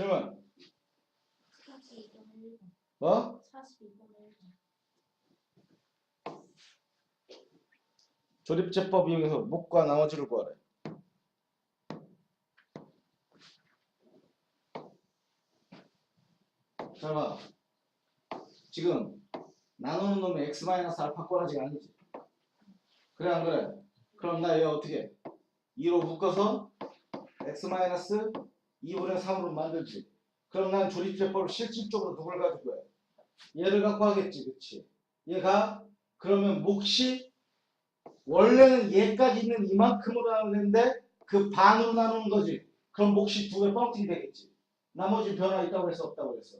질문. 42번에 1번. 뭐? 42번에 1번. 조립제법 이용해서 목과 나머지를 구하래. 잘 봐. 지금 나누는 놈이 x 마이너스 알파 꼬라지가 아니지. 그래 안 그래? 그럼 나 얘 어떻게? 2로 묶어서 x 마이너스 2분의 3으로 만들지. 그럼 난 조립제법을 실질적으로 누굴 가지고 해? 얘를 갖고 하겠지, 그치? 얘가 그러면 몫이 원래는 얘까지 있는 이만큼으로 나누는데 그 반으로 나누는 거지. 그럼 몫이 두 배 뻥튀기 되겠지. 나머지 변화 있다고 그랬어 없다고 그랬어.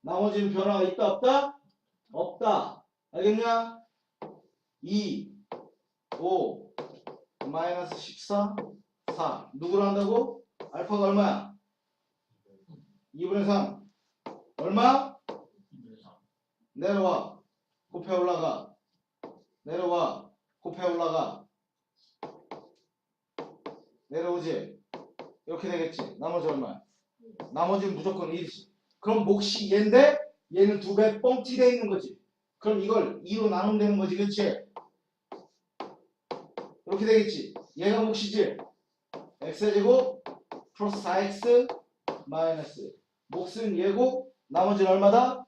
나머지는 변화가 있다 없다? 없다. 알겠냐? 2, 5, 마이너스 14, 4. 누구로 한다고? 알파가 얼마야? 2분의 3. 얼마? 내려와. 곱해 올라가. 내려와. 곱해 올라가. 내려오지. 이렇게 되겠지. 나머지 얼마야? 나머지는 무조건 1이지. 그럼 몫이 얘인데 얘는 두 배 뻥튀 돼 있는 거지. 그럼 이걸 2로 나누면 되는 거지. 그치? 이렇게 되겠지. 얘가 몫이지. x제곱 플러스 4x 마이너스 몫은 얘고 나머지는 얼마다?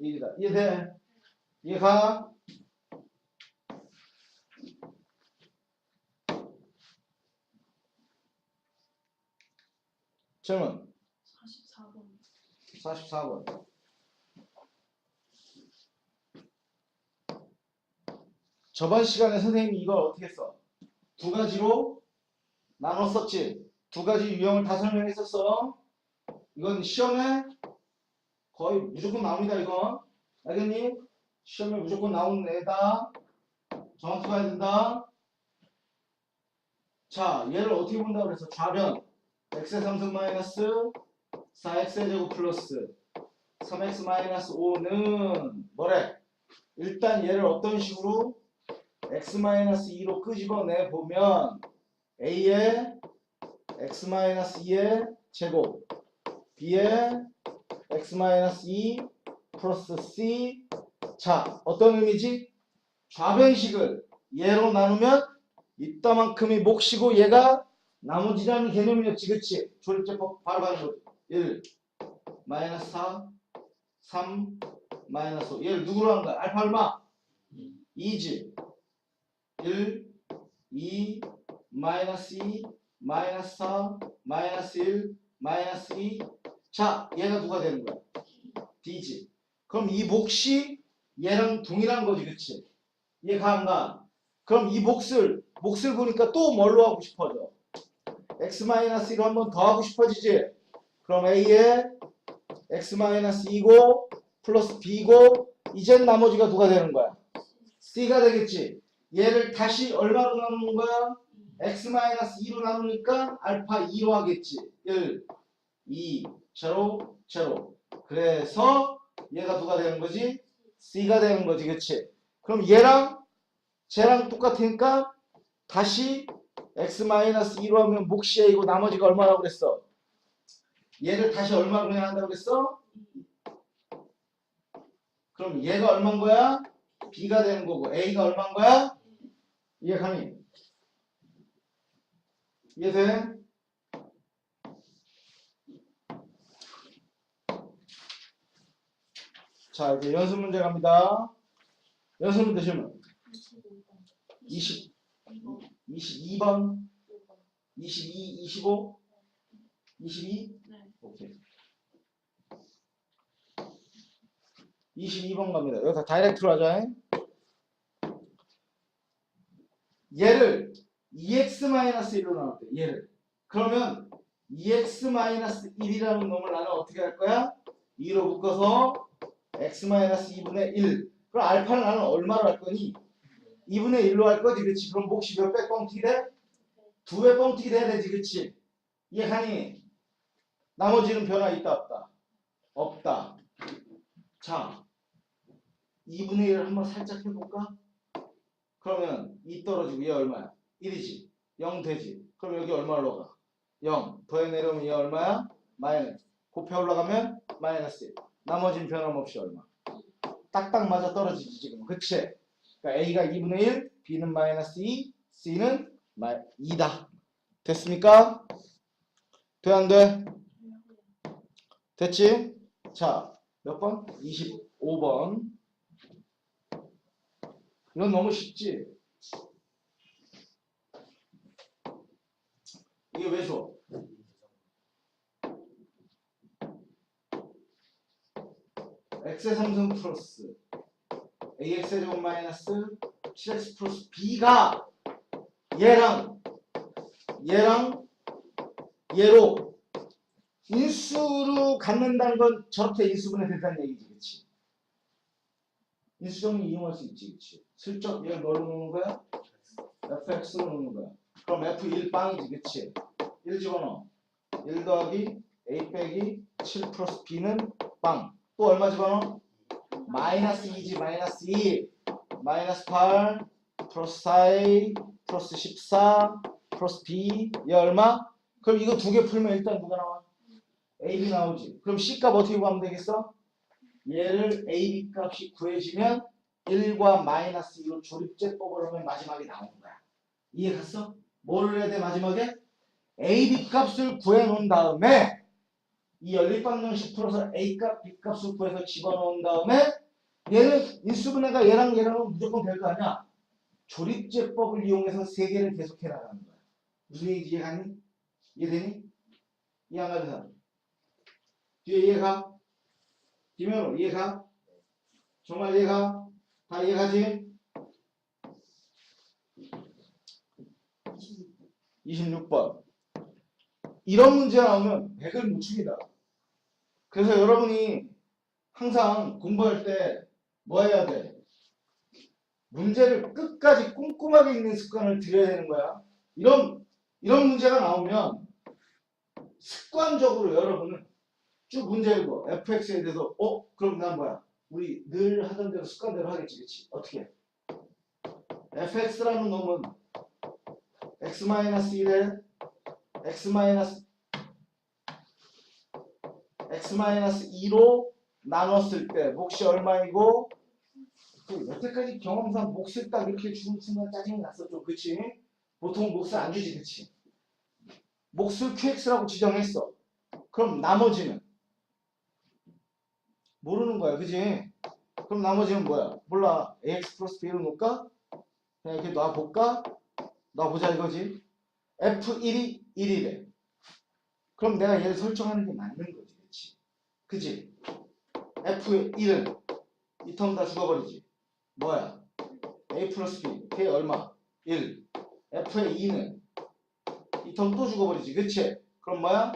1이다. 이해돼? 이해가? 질문 44번. 44번. 저번 시간에 선생님이 이걸 어떻게 써? 두 가지로 나눴었지. 두 가지 유형을 다 설명했었어. 이건 시험에 거의 무조건 나옵니다. 이건 알겠니? 시험에 무조건 나오는 애다. 정확히 봐야 된다. 자, 얘를 어떻게 본다고 그래서 좌변 x의 3승 마이너스 4x의 제곱 플러스 3x 마이너스 5는 뭐래? 일단 얘를 어떤 식으로 x 마이너스 2로 끄집어내 보면 a의 x 마이너스 2의 제곱 b의 x 마이너스 2 플러스 c 자 어떤 의미지? 좌변식을 얘로 나누면 이따만큼이 몫이고 얘가 나머지라는 개념이었지 그치? 조립제법 바로 가는 거지 1 마이너스 4 3 마이너스 5 얘를 누구로 하는 거야? 알파 얼마? 2지 1 2 마이너스 2 마이너스 4 마이너스 1 마이너스 2 자, 얘가 누가 되는 거야? D지. 그럼 이 몫이 얘랑 동일한 거지, 그치? 얘 가 안 가. 그럼 이 몫을, 몫을 보니까 또 뭘로 하고 싶어져? x-1로 한 번 더 하고 싶어지지? 그럼 A에 x-2고 플러스 B고 이젠 나머지가 누가 되는 거야? C가 되겠지? 얘를 다시 얼마로 나누는 거야? X-2로 나누니까 알파 2로 하겠지. 1, 2, 제로, 제로. 그래서 얘가 누가 되는 거지? C가 되는 거지, 그치? 그럼 얘랑 쟤랑 똑같으니까 다시 x-2로 하면 몫이 A고 나머지가 얼마라고 그랬어? 얘를 다시 얼마로 해야 한다고 그랬어? 그럼 얘가 얼마인 거야? B가 되는 거고 A가 얼마인 거야? 이해 가니? 이해돼? 자 이제 연습 문제 갑니다. 연습 문제 질문 25번. 20, 2번. 22번, 5번. 22, 25, 22? 네. 오케이. 22번 갑니다. 여기다 다이렉트로 하자. 얘를 2x-1로 나눴대. 얘를. 그러면 E 2x-1이라는 놈을 나는 어떻게 할 거야? 2로 묶어서 x-2분의 1. 그럼 알파를 나는 얼마로 할 거니? 2분의 1로 할 거지. 그치? 그럼 몫이 몇 배 뻥튀기 돼? 두 배 뻥튀기 돼야 되지. 그치? 이해하니? 나머지는 변화 있다 없다? 없다. 자, 2분의 1을 한번 살짝 해볼까? 그러면 2 떨어지고 얘 얼마야? 1이지. 0 되지. 그럼 여기 얼마로 가? 0. 더해 내려오면 얘 얼마야? 마이너스. 곱해 올라가면 마이너스 1. 나머지는 변함없이 얼마? 딱딱 맞아 떨어지지 지금. 그치? 그러니까 A가 2분의 1, B는 마이너스 2, C는 2다. 됐습니까? 돼, 안 돼? 됐지? 자, 몇 번? 25번. 이건 너무 쉽지? 이게 왜 줘? x의 3승 플러스 ax의 제곱 마이너스 7x 플러스 b가 얘랑 얘랑 얘로 인수로 갖는다는 건 저렇게 인수분해 된다는 얘기지 그치? 인수정리 이용할 수 있지 그치? 슬쩍 얘를 뭘로 놓는 거야? fx로 놓는 거야 그럼 f1 빵이지 그치? 1 집어넣어 1 더하기 a 빼기 7 플러스 b는 빵 또 얼마 집어넣어? 마이너스 2지 마이너스 2 마이너스 8 플러스 4a 플러스 14 플러스 b 얘 얼마? 그럼 이거 두 개 풀면 일단 누가 나와? ab 나오지 그럼 c 값 어떻게 구하면 되겠어? 얘를 ab 값이 구해지면 1과 마이너스 2로 조립제법을 하면 마지막에 나오는 거야 이해 갔어? 뭐를 해야 돼 마지막에? Ab 값을 구해 놓은 다음에 이 연립방정식 풀어서 a 값, b 값을 구해서 집어넣은 다음에 얘는 인수분해가 얘랑 얘랑은 무조건 될 거 아니야. 조립제법을 이용해서 세 개를 계속 해 나가는 거야. 무슨 얘기인지 이해가니? 이해되니? 이해 안 가는 사람? 뒤에 이해가? 김현우 이해가? 정말 이해가? 다 이해가지? 26번 이런 문제 나오면 100을 못 칩니다. 그래서 여러분이 항상 공부할 때 뭐 해야 돼? 문제를 끝까지 꼼꼼하게 읽는 습관을 들여야 되는 거야. 이런 이런 문제가 나오면 습관적으로 여러분은 쭉 문제 읽어. fx에 대해서 어? 그럼 난 뭐야? 우리 늘 하던 대로 습관대로 하겠지. 그치? 어떻게? fx라는 놈은 x-1에 x- x-2로 나눴을 때 몫이 얼마이고 그 여태까지 경험상 몫을 딱 이렇게 주는 순간 짜증이 났었죠 그치? 보통 몫을 안 주지 그치? 몫을 QX라고 지정했어 그럼 나머지는 모르는 거야 그지? 그럼 나머지는 뭐야? 몰라 AX 플러스 B로 놓을까? 그냥 이렇게 놔볼까? 놔보자 이거지 F1이 1이래 그럼 내가 얘를 설정하는 게 맞는 거지 그치? 그지? F의 1은 이 텀 다 죽어버리지 뭐야? A 플러스 B K 얼마? 1 F의 2는 이 텀 또 죽어버리지 그치? 그럼 뭐야?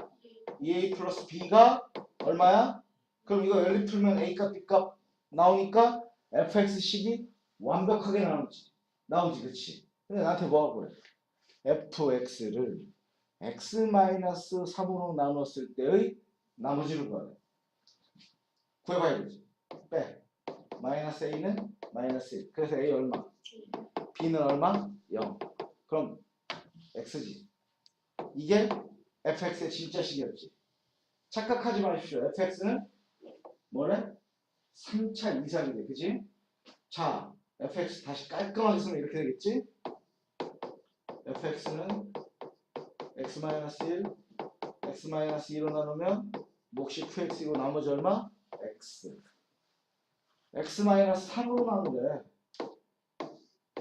2A 플러스 B가 얼마야? 그럼 이거 연립 풀면 A값 B값 나오니까 fx식이 완벽하게 나오지 나오지 그치? 근데 나한테 뭐하고 그래? fx를 x-3으로 나눴을 때의 나머지를 구하래 구해봐야 되지 빼 마이너스 a는 마이너스 1 그래서 a 얼마? b는 얼마? 0 그럼 x지 이게 fx의 진짜 식이었지 착각하지 마십시오 fx는 뭐래? 3차 이상이래 그지? 자 fx 다시 깔끔하게 쓰면 이렇게 되겠지? fx는 x-1 x-2로 나누면 몫이 qx이고 나머지 얼마? x x-3으로 나누래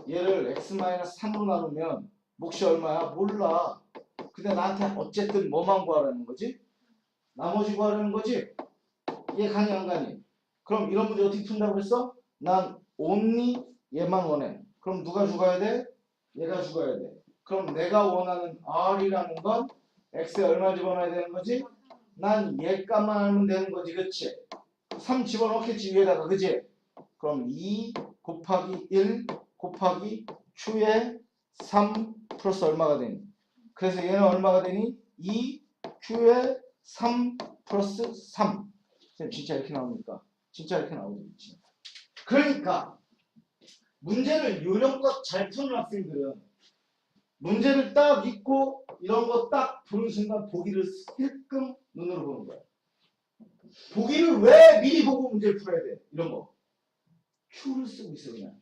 얘를 x-3으로 나누면 몫이 얼마야? 몰라 근데 나한테 어쨌든 뭐만 구하라는 거지? 나머지 구하라는 거지? 얘 가니 안 가니? 그럼 이런 문제 어떻게 푼다고 그랬어? 난 only 얘만 원해 그럼 누가 죽어야 돼? 얘가 죽어야 돼 그럼 내가 원하는 R이라는 건 X에 얼마 집어넣어야 되는 거지? 난 얘 값만 알면 되는 거지 그치? 3 집어넣겠지 위에다가 그치? 그럼 2 곱하기 1 곱하기 Q에 3 플러스 얼마가 되니? 그래서 얘는 얼마가 되니? 2 Q에 3 플러스 3 선생님 진짜 이렇게 나옵니까? 진짜 이렇게 그치? 그러니까 문제를 요령껏 잘 푸는 학생들은 문제를 딱 읽고 이런 거 딱 보는 순간 보기를 힐끔 눈으로 보는 거야. 보기를 왜 미리 보고 문제를 풀어야 돼? 이런 거. Q를 쓰고 있어 그냥.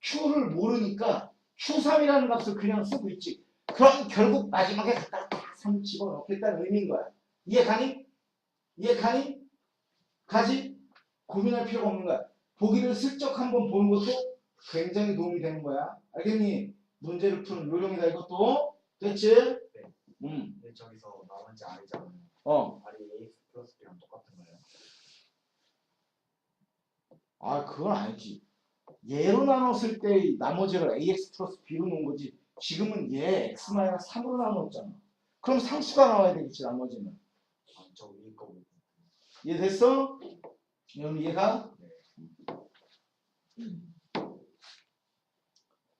Q를 모르니까 Q3이라는 값을 그냥 쓰고 있지. 그럼 결국 마지막에 갖다가 다3 집어넣겠다는 의미인 거야. 이해 가니? 이해 가니? 가지? 고민할 필요가 없는 거야. 보기를 슬쩍 한번 보는 것도 굉장히 도움이 되는 거야. 알겠니? 문제를 푸는 요령이다 이것도. 됐지? 네. 음. 근데 저기서 나머지 R이잖아요. 어. R이 AX 플러스 B랑 똑같은 거예요. 아, 그건 아니지. 얘로 나눴을 때 나머지를 ax 플러스 b로 놓은 거지. 지금은 얘 x 마이너스 3으로 나눴잖아. 그럼 상수가 나와야 되겠지, 나머지는. 아, 저 위에 거 보고. 이해됐어? 그럼 얘가?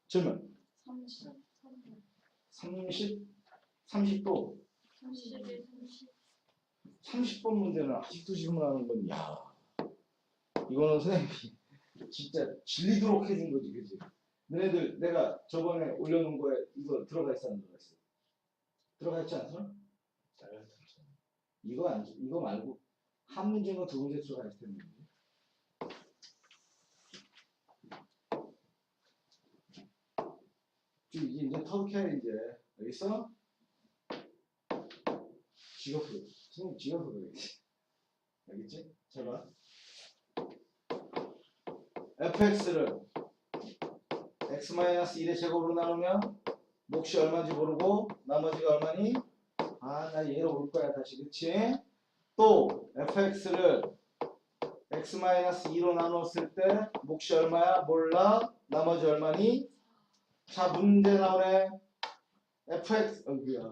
질문. 30, 30, 30도. 31, 30. 30번 문제는 아직도 질문하는 건, 야 이거는 선생님이 진짜 질리도록 해준 거지, 그지? 너네들 내가 저번에 올려놓은 거에 이거 들어가 안 들어가 있어? 들어가 있지? 잘렸죠. 이거 안, 이거 말고 한 문제가 두 문제 들어가 있을 텐데. 지금 이제 이제 터득해 이제 알겠어? 지갑으로 선생님 지갑으로 그러겠지 알겠지? 잘봐 fx를 x-1의 제곱으로 나누면 몫이 얼마인지 모르고 나머지가 얼마니? 아 나 얘로 올 거야 다시 그치? 또 fx를 x-2로 나눴을 때 몫이 얼마야? 몰라 나머지 얼마니? 자 문제 나오네 fx 아이구야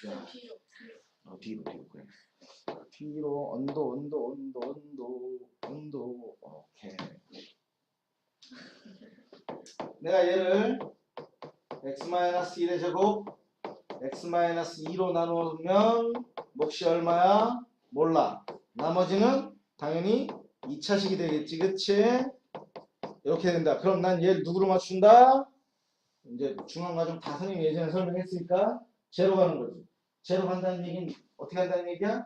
뒤로, 뒤로. 어, 뒤로 뒤로 그래 뒤로 언도 언도 언도 언도 언도 오케이 내가 얘를 x-1의 제곱 x-2로 나누면 몫이 얼마야? 몰라 나머지는 당연히 2차식이 되겠지 그치? 이렇게 된다 그럼 난 얘를 누구로 맞춘다? 이제 중앙과정 다 선생님이 예전에 설명했으니까 제로 가는 거지 제로 간다는 얘기는 어떻게 한다는 얘기야?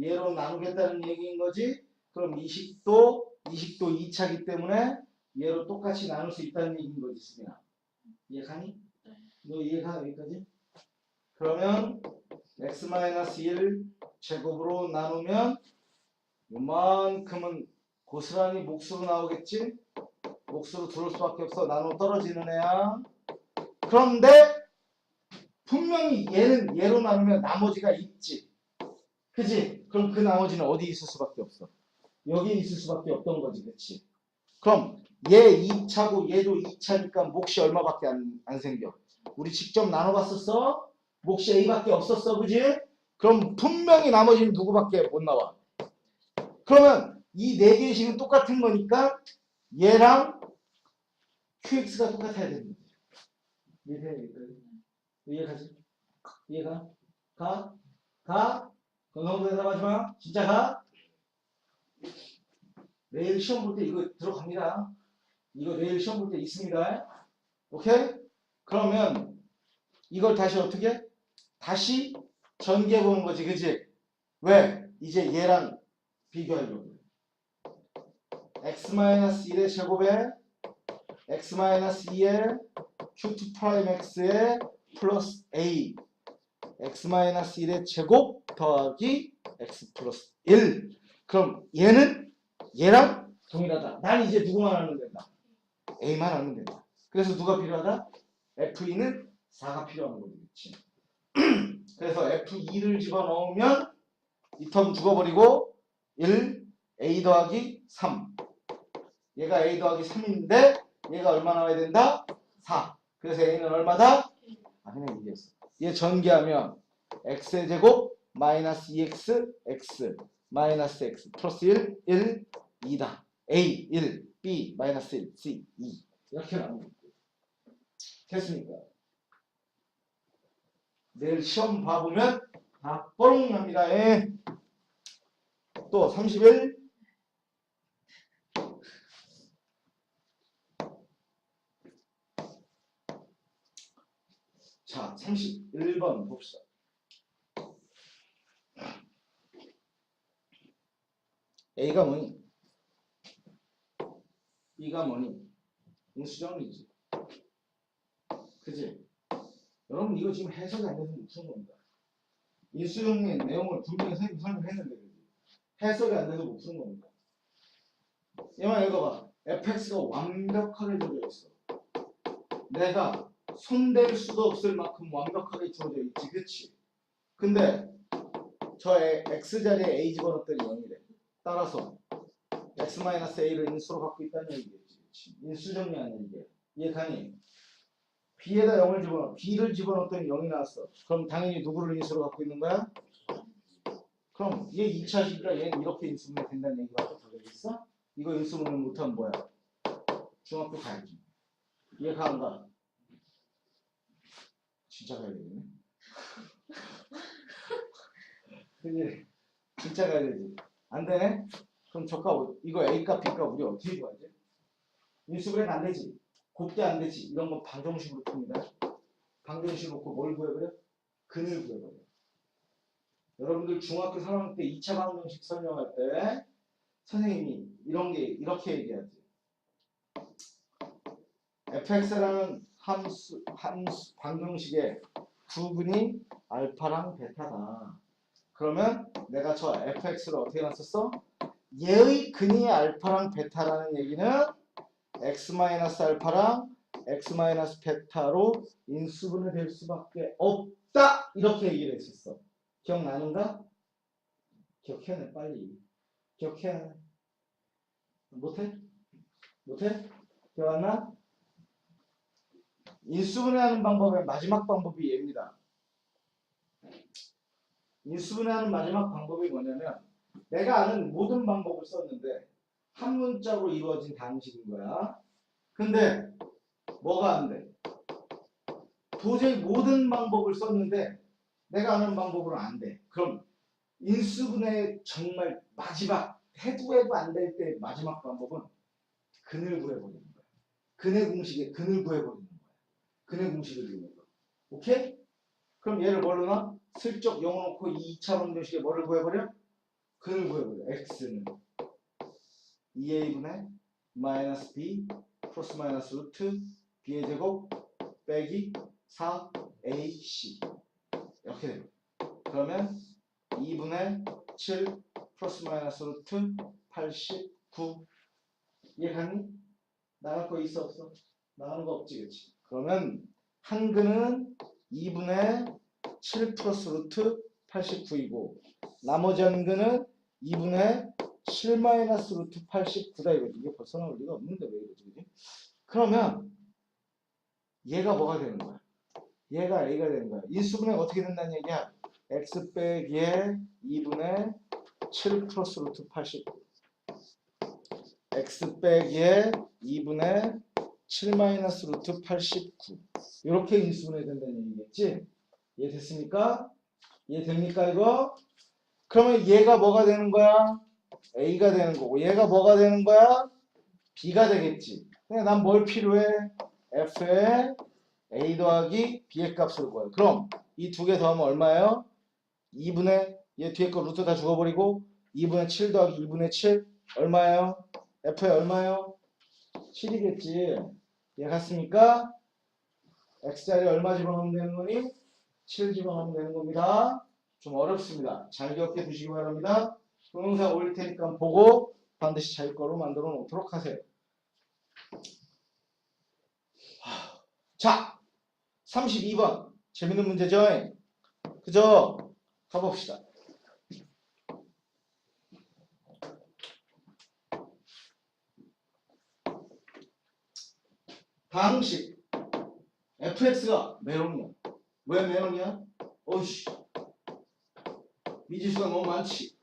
얘로 나누겠다는 얘기인 거지. 그럼 20도, 20도 2차기 때문에 얘로 똑같이 나눌 수 있다는 얘기인 거지, 수빈아. 이해가니? 네. 너 이해가 여기까지? 그러면 x-1 제곱으로 나누면 요만큼은 고스란히 몫으로 나오겠지? 몫으로 들어올 수밖에 없어. 나눠 떨어지는 애야. 그런데 분명히 얘는 얘로 나누면 나머지가 있지. 그지? 그럼 그 나머지는 어디 있을 수밖에 없어? 여기 있을 수밖에 없던 거지. 그치? 그럼 얘 2차고 얘도 2차니까 몫이 얼마밖에 안, 안 생겨? 우리 직접 나눠봤었어? 몫이 A밖에 없었어. 그지? 그럼 분명히 나머지는 누구밖에 못 나와. 그러면 이 네 개의 식은 똑같은 거니까 얘랑 QX가 똑같아야 되는 이해되니까 이해가지? 이해가? 가? 가? 건성도 대답하지 마. 진짜 가? 내일 시험 볼 때 이거 들어갑니다. 이거 내일 시험 볼 때 있습니다. 오케이? 그러면 이걸 다시 어떻게? 다시 전개해 보는 거지, 그지? 왜? 이제 얘랑 비교하려고. x-1의 제곱에 x-2의 q2 프라임 x의 플러스 a. X-1의 제곱 더하기 x 플러스 1 그럼 얘는 얘랑 동일하다. 난 이제 누구만 알면 된다? A만 알면 된다. 그래서 누가 필요하다? f2는 4가 필요한 그치? 그래서 f2를 집어넣으면 이 텀 죽어버리고 1 a 더하기 3 얘가 a 더하기 3인데 얘가 얼마 나와야 된다? 4 그래서 a는 얼마다? 아 그냥 이겼어 얘 전개하면 x의 제곱 마이너스 2x x 마이너스 x 플러스 1 1 2다 a 1 b 마이너스 1 c 2 이렇게 나옵니다 됐습니까? 내일 시험 봐보면 다 뽀롱 납니다 예. 또 31. 자, 31번 봅시다. A가 뭐니? B가 뭐니? 인수정리지. 그지? 여러분 이거 지금 해석이 안 돼서 못 푸는 겁니다. 인수정리의 내용을 분명히 선생님 설명했는데 그지? 해석이 안 돼서 못 푸는 겁니다. 얘만 읽어봐. fx가 완벽하게 주어져 있어. 내가 손댈 수도 없을 만큼 완벽하게 주어져 있지, 그치? 근데 저 에- x 자리에 a 집어넣었더니 0이래. 따라서 x-a를 인수로 갖고 있다는 얘기겠지. 그치? 인수 정리하는 얘기야. 이해 가니? b에다 0을 집어넣어. b를 집어넣었더니 0이 나왔어. 그럼 당연히 누구를 인수로 갖고 있는 거야? 그럼 얘 2차식이라 얘는 이렇게 인수분해 된다는 얘기밖에 더 되겠어? 이거 인수분해 못하면 뭐야? 중학교 가야지. 이해가 안 가? 진짜 가야 되겠네. 그지? 진짜 가야 되지. 안 되네? 그럼 저가 어- 이거 A값 B값 우리 어떻게 구하지? 인수분해가 안 되지. 곱게 안 되지. 이런 건 방정식으로 풉니다. 방정식으로 놓고 뭘 구해버려? 근을 구해버려. 여러분들 중학교 3학년 때 2차 방정식 설명할 때 선생님이 이런 게 이렇게 얘기하지. fx라는 함수, 함수 방정식의 부분이 알파랑 베타다. 그러면 내가 저 fx를 어떻게 놨었어? 얘의 근이 알파랑 베타라는 얘기는 x-알파랑 x-베타로 인수분해 될 수밖에 없다. 이렇게 얘기를 했었어. 기억나는가? 기억해내 빨리. 기억해야 못해? 못해? 기억 안 나? 인수분해하는 방법의 마지막 방법이 얘입니다. 인수분해하는 마지막 방법이 뭐냐면 내가 아는 모든 방법을 썼는데 한 문자로 이루어진 단식인 거야. 근데 뭐가 안 돼? 도저히 모든 방법을 썼는데 내가 아는 방법으로 안 돼. 그럼 인수분해 정말 마지막 해도 해도 안 될 때 마지막 방법은 근을 구해버리는 거야. 근의 공식에 근을 구해버리는 거야. 근의 공식을 이용해서. 오케이? 그럼 얘를 뭘로 놔? 슬쩍 영어놓고 2차 방정식에 뭐를 구해버려? 근을 구해버려. x는 2a분의 마이너스 b 플러스 마이너스 루트 b의 제곱 빼기 4ac 이렇게 돼요. 그러면 2분의 7 플러스 마이너스 루트 89 이해가니? 나갈 거 있어 없어? 나가는 거 없지 그치? 그러면 한 근은 2분의 7 플러스 루트 89이고 나머지 한 근은 2분의 7 마이너스 루트 89다 이거지 이게 벌써 나올 리가 없는데 왜 이러지 그지? 그러면 얘가 뭐가 되는 거야? 얘가 A가 되는 거야 인수분해가 어떻게 된다는 얘기야? x 빼기 에 2분의 7 플러스 루트 89 x 빼기 에 2분의 7 마이너스 루트 89 이렇게 인수분해 된다는 얘기겠지? 이해 됐습니까? 이해 됩니까 이거? 그러면 얘가 뭐가 되는 거야? A가 되는 거고 얘가 뭐가 되는 거야? B가 되겠지 그냥 난뭘 필요해? F에 A 더하기 B의 값을 구해요 그럼 이 두 개 더하면 얼마예요? 2분의 얘 뒤에 거 루트 다 죽어버리고 2분의 7 더하기 2분의 7 얼마예요? F에 얼마예요? 7이겠지 얘 같습니까? X자리 얼마 집어넣으면 되는 거니? 7 집어넣으면 되는 겁니다 좀 어렵습니다 잘 기억해 두시기 바랍니다 동영상 올릴 테니까 보고 반드시 잘 거로 만들어 놓도록 하세요 하, 자 32번 재밌는 문제죠? 그죠? 가봅시다. 방식 fx가 메롱이야. 왜 메롱이야? 어이씨 미지수가 너무 많지.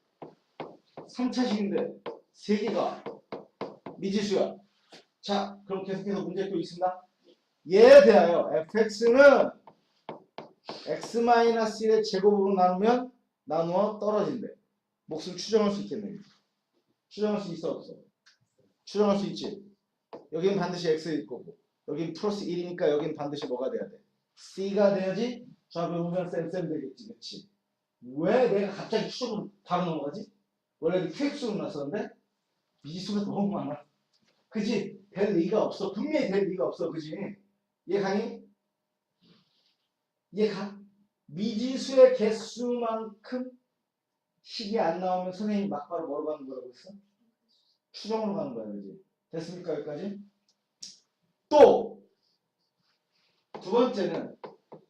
3차식인데 3개가 미지수야. 자 그럼 계속해서 문제 또 있습니다. 얘에 대하여 fx는 x-1의 제곱으로 나누면 나누어 떨어진대. 몫을 추정할 수 있겠네. 추정할 수 있어 없어? 추정할 수 있지. 여기는 반드시 x일 거고 여긴 플러스 1이니까 여긴 반드시 뭐가 돼야 돼? c가 돼야지 좌표 보면 쌤쌤 되겠지. 그치? 왜 내가 갑자기 추정을 바로 넘어가지? 원래는 QX로 났었는데 미지수가 너무 많아. 그지? 될 리가 없어. 분명히 될 리가 없어. 그지? 이해가니? 이해가? 미지수의 개수만큼 식이 안 나오면 선생님이 막바로 뭐로 가는 거라고 했어? 추정으로 가는 거야. 그지? 됐습니까? 여기까지? 또! 두 번째는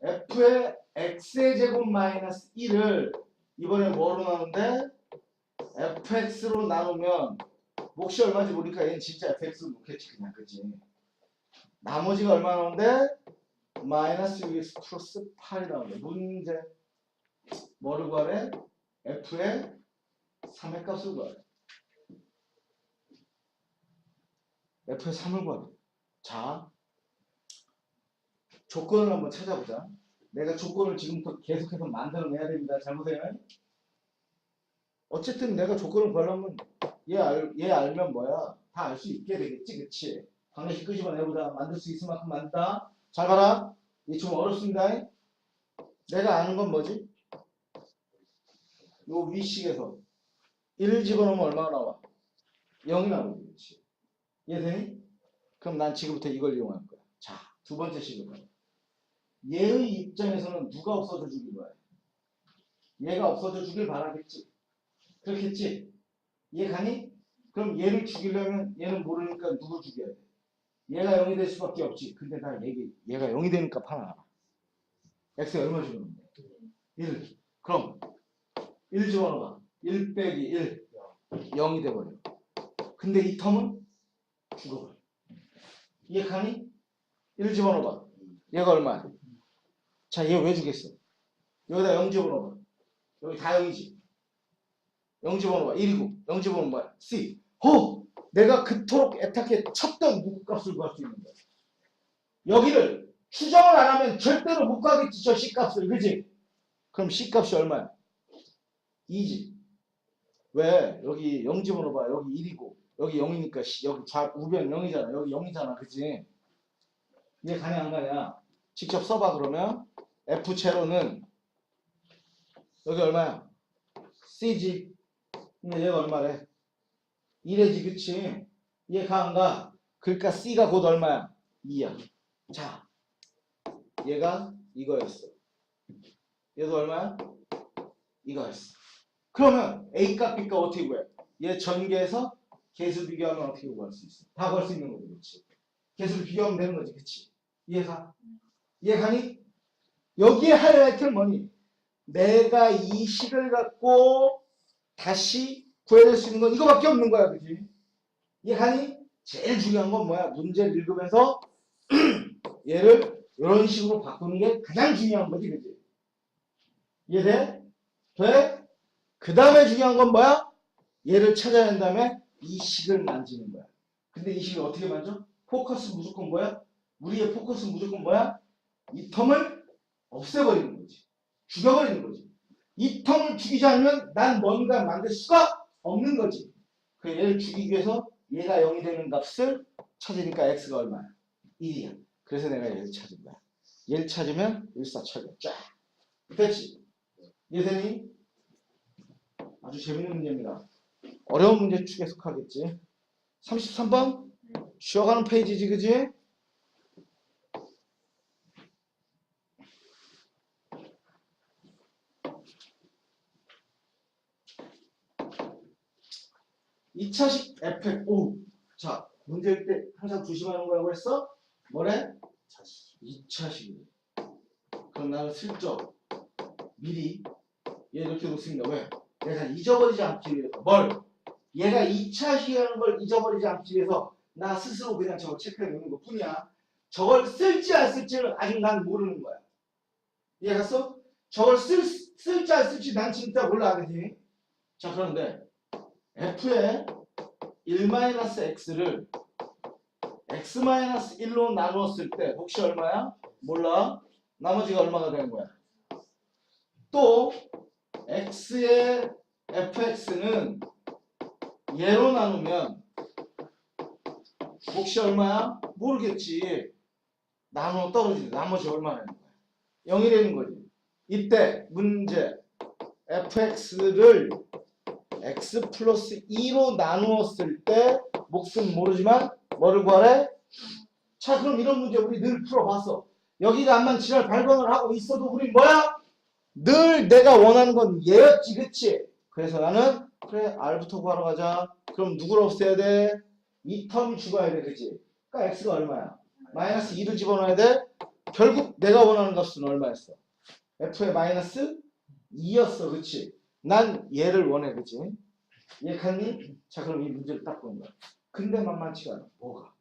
f의 x의 제곱 마이너스 1을 이번에 뭐로 나누는데? Fx로 나누면 몫이 얼마인지 모르니까 얘는 진짜 fx로 놓겠지 그냥 그지? 나머지가 얼마 나오는데? 마이너스 6x 플러스 8이 나오는데. 문제. 뭐를 구하래? f의 3의 값을 구하래. F의 3을 구하래 자 조건을 한번 찾아보자. 내가 조건을 지금부터 계속해서 만들어내야 됩니다. 잘 보세요? 어쨌든 내가 조건을 구하려면 얘, 알, 얘 알면 뭐야? 다 알 수 있게 되겠지 그치? 방정식 끄집어 내보자. 만들 수 있을 만큼 만든다. 잘 봐라. 이게 좀 어렵습니다. 내가 아는 건 뭐지? 요 위식에서 1을 집어넣으면 얼마가 나와? 0이 나오지 그치 이해되니? 그럼 난 지금부터 이걸 이용할 거야 자 두 번째 봐 얘의 입장에서는 누가 없어져 주길 바래 얘가 없어져 주길 바라겠지 그렇겠지? 얘 가니? 그럼 얘를 죽이려면 얘는 모르니까 누굴 죽여야 돼? 얘가 0이 될 수밖에 없지. 근데 나 얘기, 얘가 0이 되는 값 하나 알아. x가 얼마 주는데? 1. 그럼 1 집어넣어봐. 1 빼기 1. 0이 돼버려. 근데 이 텀은 죽어버려. 얘 가니? 1 집어넣어봐. 얘가 얼마야? 자, 얘 왜 주겠어? 여기다 0 집어넣어봐. 여기 다 0이지. 0 집어넣어봐. 1이고 0 집어넣으면 뭐야? C. 호! 내가 그토록 애타게 쳤던 무값을 구할 수 있는 거야. 여기를 추정을 안 하면 절대로 못 가겠지 저 C값을. 그지? 그럼 C값이 얼마야? 2지. 왜? 여기 0 집어넣어봐. 여기 1이고 여기 0이니까 여기 좌 우변 0이잖아. 여기 0이잖아. 그지? 이해 가냐 안 가냐? 직접 써봐 그러면 F 제로는 여기 얼마야? C지. 근데 얘가 얼마래? 1이지 그치? 얘 가 안 가? 그러니까 C가 곧 얼마야? 2야. 자, 얘가 이거였어. 얘도 얼마야? 이거였어. 그러면 A 값, B 값 어떻게 구해? 얘 전개해서 개수 비교하면 어떻게 구할 수 있어? 다 구할 수 있는 거지, 그치? 개수를 비교하면 되는 거지, 그치? 이해가? 이해가니? 여기에 하이라이트는 뭐니? 내가 이 식을 갖고 다시 구해낼 수 있는 건 이거밖에 없는 거야, 그지? 이해가니? 제일 중요한 건 뭐야? 문제를 읽으면서 얘를 이런 식으로 바꾸는 게 가장 중요한 거지, 그지? 이해돼? 돼? 그 다음에 중요한 건 뭐야? 얘를 찾아낸 다음에 이 식을 만지는 거야. 근데 이 식을 어떻게 만져? 포커스 무조건 뭐야? 우리의 포커스 무조건 뭐야? 이 텀을 없애버리는 거지. 죽여버리는 거지. 이 텀을 죽이지 않으면 난 뭔가 만들 수가 없는 거지. 그 얘를 죽이기 위해서 얘가 0이 되는 값을 찾으니까 x가 얼마야? 1이야. 그래서 내가 얘를 찾은 거야. 얘를 찾으면 일사천리 쫙. 됐지? 이해되니? 아주 재밌는 문제입니다. 어려운 문제 축에 속하겠지. 33번? 쉬어가는 페이지지, 그지? 이차식 에펙 오. 자, 문제일 때 항상 조심하는 거라고 했어? 뭐래? 자식. 2차식. 그럼 나는 슬쩍 미리 얘 이렇게 놓습니다. 왜? 내가 잊어버리지 않기 위해서. 뭘? 얘가 2차식이라는 걸 잊어버리지 않기 위해서 나 스스로 그냥 저걸 체크해 놓는 것 뿐이야. 저걸 쓸지 안 쓸지를 아직 난 모르는 거야. 이해갔어? 저걸 쓸, 쓸지 안 쓸지 난 진짜 몰라, 그지? 자, 그런데 f의 1-x를 x-1로 나누었을 때 혹시 얼마야? 몰라. 나머지가 얼마가 되는 거야? 또 x의 fx는 얘로 나누면 혹시 얼마야? 모르겠지. 나누어 떨어지지. 나머지 거야? 0이 되는 거지. 이때 문제 fx를 x 플러스 2로 나누었을 때 몫은 모르지만 뭐를 구하래? 자 그럼 이런 문제 우리 늘 풀어봤어. 여기가 암만 지랄 발광을 하고 있어도 우리 뭐야? 늘 내가 원하는 건 얘였지 그치? 그래서 나는 그래 R부터 구하러 가자. 그럼 누구를 없애야 돼? 이 텀이 죽어야 돼 그치? 그러니까 X가 얼마야? 마이너스 2를 집어넣어야 돼? 결국 내가 원하는 값은 얼마였어? F의 마이너스 2였어 그치? 난 얘를 원해 그치? 이해했니? 자 그럼 이 문제를 딱 보는 거야. 근데 만만치가 않아. 뭐가?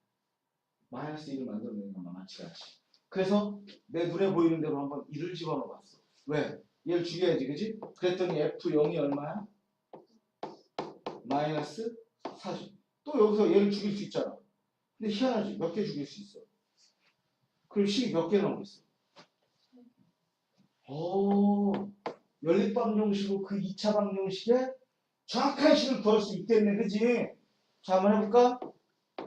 마이너스 1을 만들어내는 건 만만치가 않지. 그래서 내 눈에 보이는 대로 한번 1을 집어넣어 봤어. 왜? 얘를 죽여야지 그치? 그랬더니 F0이 얼마야? 마이너스 40. 또 여기서 얘를 죽일 수 있잖아. 근데 희한하지. 몇 개 죽일 수 있어? 그럼 식이 몇개 나오겠어? 오, 연립방 정식으로 그 2차 방 정식에 정확한 식을 구할 수 있겠네, 그지? 자, 한번 해볼까?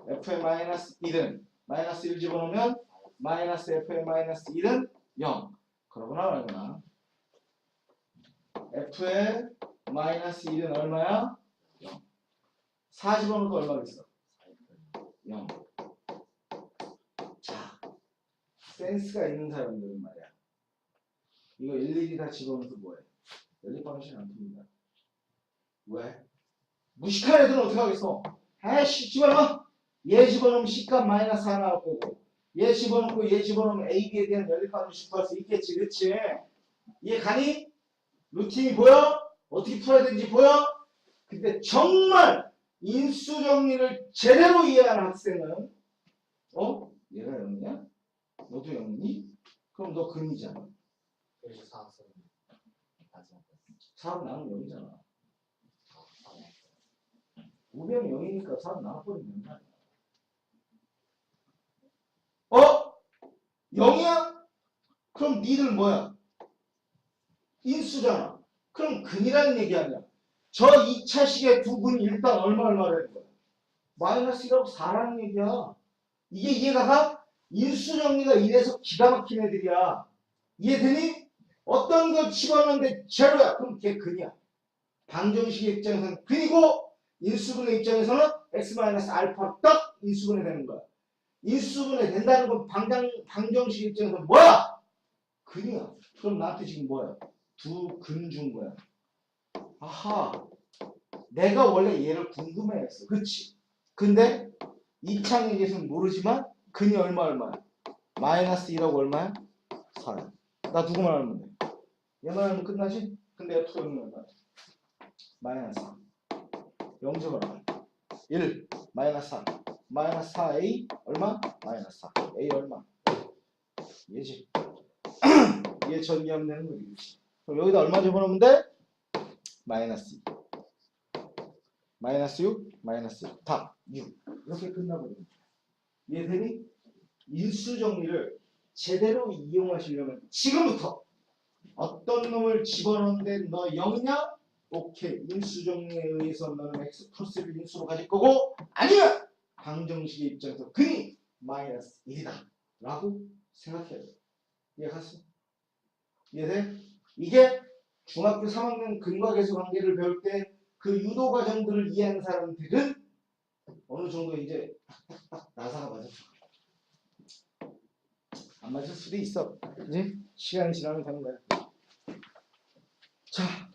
f의 마이너스 1은 마이너스 1 집어넣으면 마이너스 f의 마이너스 1은 0. 그러구나, 말구나. F의 마이너스 1은 얼마야? 0. 4 집어넣으면 얼마겠어? 0. 자, 센스가 있는 사람들은 말이야. 이거 일일이 다 집어넣어서 뭐해? 연립방식 안 풉니다. 왜? 무식한 애들은 어떻게 하겠어? 아이씨 집어넣어! 얘 집어넣으면 C값 마이너스 하나 나올 거고 얘 집어넣고 얘 집어넣으면 A, B에 대한 연립방식 구할 수 있겠지 그치? 이해 가니? 루틴이 보여? 어떻게 풀어야 되는지 보여? 근데 정말 인수 정리를 제대로 이해하는 학생은 어? 얘가 0이냐? 너도 0이니? 그럼 너 근이잖아 그래서 사왔어요. 마지막 4로 나누면 0이잖아 우변이 0이니까 4로 나눠버리면 되는 거 아니야 어? 0이야? 그럼 니들 뭐야? 인수잖아 그럼 근이라는 얘기 아니야 저 2차식의 두 근이 일단 얼마 얼마라는 거야 마이너스 1하고 4라는 얘기야 이게 이해가 가? 인수 정리가 이래서 기가 막힌 애들이야 이해되니? 어떤 걸 집어넣는데 제로야 그럼 걔 근이야 방정식의 입장에서는 근이고 인수분의 입장에서는 x-알파 떡 인수분해 되는 거야. 인수분해 된다는 건 방정, 방정식 입장에서 뭐야? 근이야. 그럼 나한테 지금 뭐야? 두 근준 거야. 아하. 내가 원래 얘를 궁금해했어. 그치? 근데 이창에게서는 모르지만 근이 얼마 얼마야? 마이너스 1하고 얼마야? 4야. 나 누구만 알면 돼? 얘만 알면 끝나지? 근데 F0이 얼마야? 마이너스 3. 0 적어라. 1 마이너스 4 마이너스 4a 얼마? 마이너스 4 a 얼마? 얘지 얘 전기하면 되는 거지 그럼 여기다 얼마 집어넣으면 돼? 마이너스 2 마이너스 6 마이너스 6 답 6. 이렇게 거야 이해되니? 인수 정리를 제대로 이용하시려면 지금부터 어떤 놈을 집어넣는데 너 0이냐? 오케이 인수 정리에 의해서 너는 x 플러스를 인수로 가질 거고 아니면 방정식의 입장에서 근이 마이너스 1이다 라고 생각해야 돼 이해갔어? 이해돼? 이게 중학교 3학년 근과 계수 관계를 배울 때 그 유도 과정들을 이해하는 사람들은 어느 정도 이제 딱딱딱 나사가 맞았어 안 맞을 수도 있어. 그지? 시간이 지나면 되는 거야. 자